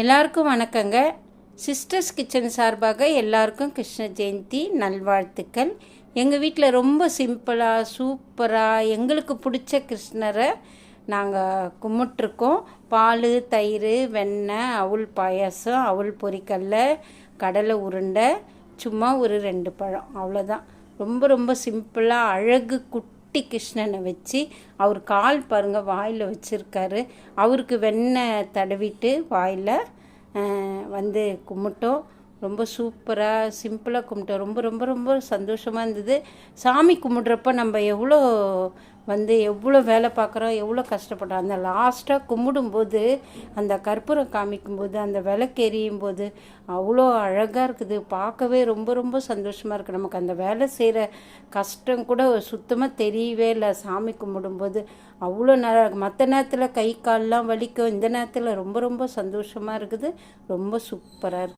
எல்லாருக்கும் வணக்கங்க. Sisters kitchen சார்பாக எல்லாருக்கும் கிருஷ்ண ஜெயந்தி நல்வாழ்த்துக்கள். எங்கள் வீட்டில் ரொம்ப சிம்பிளாக சூப்பராக எங்களுக்கு பிடிச்ச கிருஷ்ணரை நாங்கள் கும்பிட்ருக்கோம் பால் தயிர் வெண்ணெய் அவுள் பாயாசம் அவுள் பொரிக்கல்ல கடலை உருண்டை சும்மா ஒரு ரெண்டு பழம். அவ்வளோதான் ரொம்ப ரொம்ப சிம்பிளாக அழகு குட் குட்டி கிருஷ்ணனை வச்சு அவர் கால் பாருங்க வாயில் வச்சுருக்காரு. அவருக்கு வெண்ணெய் தடவிட்டு வாயில் வந்து கும்பிட்டோம். ரொம்ப சூப்பராக சிம்பிளாக கும்பிட்டோம். ரொம்ப ரொம்ப ரொம்ப சந்தோஷமாக இருந்தது. சாமி கும்பிட்றப்ப நம்ம எவ்வளோ வந்து எவ்வளோ வேலை பார்க்குறோம் எவ்வளோ கஷ்டப்படுறோம் அந்த லாஸ்ட்டாக கும்பிடும்போது அந்த கற்பூரம் காமிக்கும்போது அந்த விளக்கு எரியும் போது அவ்வளோ அழகாக இருக்குது. பார்க்கவே ரொம்ப ரொம்ப சந்தோஷமாக இருக்குது நமக்கு அந்த வேலை செய்கிற கஷ்டம் கூட சுத்தமாக தெரியவே இல்லை. சாமி கும்பிடும்போது அவ்வளோ ந மற்ற நேரத்தில் கை கால்லாம் வலிக்கும். இந்த நேரத்தில் ரொம்ப ரொம்ப சந்தோஷமாக இருக்குது. ரொம்ப சூப்பராக இருக்குது